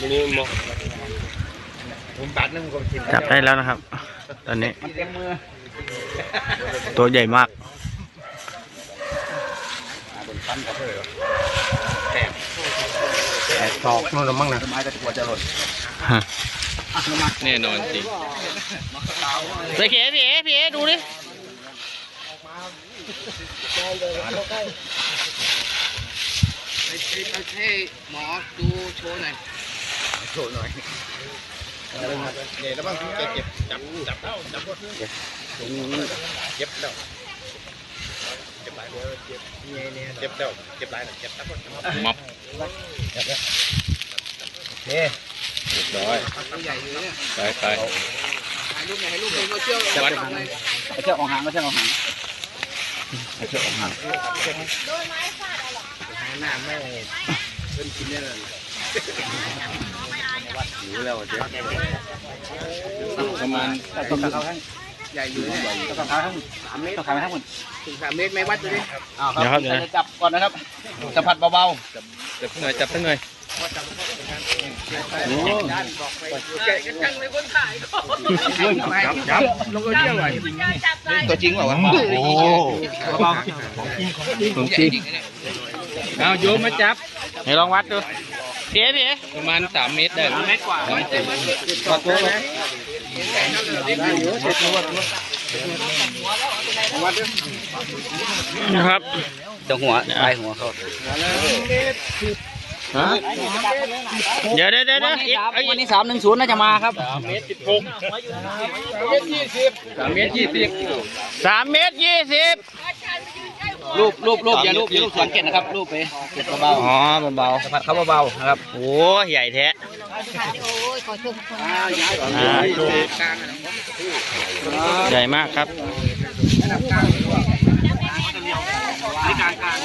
มินิมผมตัดนึงก็ชิมจับได้แล้วนะครับ ตอนนี้มันเต็มมือตัวใหญ่มากบนปั้นก็เพื่อแตกแตกตอกนู่นละมั้งนะไม้ตะกัวจะหล่นแน่นอนจริงไปเขพี่เอพี่เอดูดิไปให้หมอดูโชว์หน่อย โชว์หน่อยเนี่ยแล้วบางทีแกเจ็บจับจับจับตรงนี้เจ็บแล้วเจ็บหลายเจ็บเนี่ยเจ็บแล้วเจ็บหลายเจ็บทั้งหมดมับนี่ร้อยตัวใหญ่เลยเนี่ยไปไปถ่ายรูปหน่อยให้รูปเลยโซเชียลวัดเลยเชือกของหางก็เชือกของหางหน้าแม่เพิ่นกินได้เลย หิวแล้วเจ๊ประมาณต้องการเขาให้ใหญ่อยู่เนี่ยต้องการเขาให้สามเมตรต้องกาทั้งหมดถึงสามเมตรไม่วัดดูดิอ้าวครับจะจับก่อนนะครับสัมผัสเบาจับหน่อยจับสักหน่อยๆโอ้ด้านบอกไปใหญ่กันจังเลยคนถ่ายก็จับจับลงโซเชียลหน่อยตัวจริงเปล่าวะโอ้เบาของจริงเอาโยมมาจับให้ลองวัดดู พี่เอพี่เอประมาณสามเมตรได้สามเมตรกว่าๆตัวตัวไหมได้เยอะเจ็บตัววัดด้วยนะครับตรงหัวปลายหัวเขาฮะเดี๋ยวเดี๋ยวเดี๋ยวเดี๋ยวอีกเอาอีวันกนี้สามหนึ่งศูนย์น่าจะมาครับสามเมตรสิบหกสามเมตรยี่สิบสามเมตรยี่สิบรู ปรูปรูปอย่ารูปอย่ารูปสวนเก็ดนะครับ รูปไปเก็ดเบาอ๋อเบาๆสัมผัสเขาเบาๆนะครับๆโอ้ใหญ่แท้ย้ายก่อนอ่ากลางอะนะใหญ่มากครับนี่กลางกลาง